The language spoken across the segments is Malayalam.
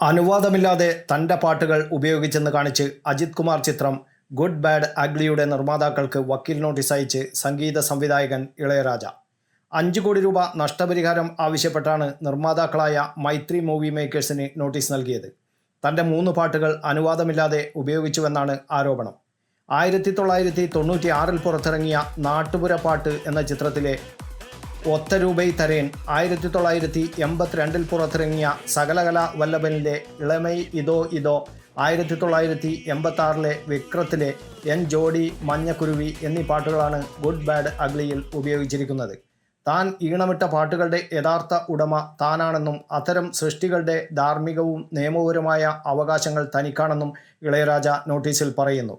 അനുവാദമില്ലാതെ തന്റെ പാട്ടുകൾ ഉപയോഗിച്ചെന്ന് കാണിച്ച് അജിത് കുമാർ ചിത്രം ഗുഡ് ബാഡ് അഗ്ലിയുടെ നിർമ്മാതാക്കൾക്ക് വക്കീൽ നോട്ടീസ് അയച്ച് സംഗീത സംവിധായകൻ ഇളയരാജ. അഞ്ച് കോടി രൂപ നഷ്ടപരിഹാരം ആവശ്യപ്പെട്ടാണ് നിർമ്മാതാക്കളായ മൈത്രി മൂവി മേക്കേഴ്സിന് നോട്ടീസ് നൽകിയത്. തന്റെ മൂന്ന് പാട്ടുകൾ അനുവാദമില്ലാതെ ഉപയോഗിച്ചുവെന്നാണ് ആരോപണം. ആയിരത്തി തൊള്ളായിരത്തി തൊണ്ണൂറ്റി ആറിൽ പുറത്തിറങ്ങിയ നാട്ടുപുര പാട്ട് എന്ന ചിത്രത്തിലെ ഒത്ത രൂപൈ തരേൻ. ആയിരത്തി തൊള്ളായിരത്തി എൺപത്തിരണ്ടിൽ പുറത്തിറങ്ങിയ സകലകല വല്ലഭനിലെ ഇളമൈ ഇതോ ഇതോ. ആയിരത്തി തൊള്ളായിരത്തി എൺപത്തി ആറിലെ വിക്രത്തിലെ എൻ ജോഡി മഞ്ഞക്കുരുവി എന്നീ പാട്ടുകളാണ് ഗുഡ് ബാഡ് അഗ്ലിയിൽ ഉപയോഗിച്ചിരിക്കുന്നത്. താൻ ഈണമിട്ട പാട്ടുകളുടെ യഥാർത്ഥ ഉടമ താനാണെന്നും അത്തരം സൃഷ്ടികളുടെ ധാർമ്മികവും നിയമപരവുമായ അവകാശങ്ങൾ തനിക്കാണെന്നും ഇളയരാജ നോട്ടീസിൽ പറയുന്നു.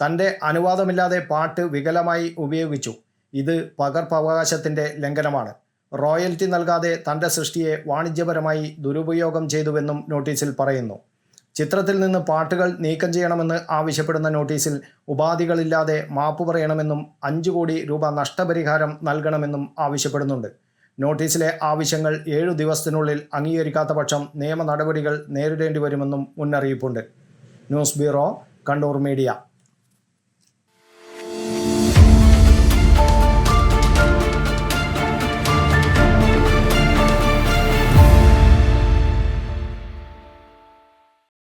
തന്റെ അനുവാദമില്ലാതെ പാട്ട് വികലമായി ഉപയോഗിച്ചു. ഇത് പകർപ്പവകാശത്തിന്റെ ലംഘനമാണ്. റോയൽറ്റി നൽകാതെ തന്റെ സൃഷ്ടിയെ വാണിജ്യപരമായി ദുരുപയോഗം ചെയ്തുവെന്നും നോട്ടീസിൽ പറയുന്നു. ചിത്രത്തിൽ നിന്ന് പാട്ടുകൾ നീക്കം ചെയ്യണമെന്ന് ആവശ്യപ്പെടുന്ന നോട്ടീസിൽ ഉപാധികളില്ലാതെ മാപ്പ് പറയണമെന്നും അഞ്ചു കോടി രൂപ നഷ്ടപരിഹാരം നൽകണമെന്നും ആവശ്യപ്പെടുന്നുണ്ട്. നോട്ടീസിലെ ആവശ്യങ്ങൾ ഏഴു ദിവസത്തിനുള്ളിൽ അംഗീകരിക്കാത്ത പക്ഷം നിയമ നടപടികൾ നേരിടേണ്ടി വരുമെന്നും മുന്നറിയിപ്പുണ്ട്. News bureau Kannur media.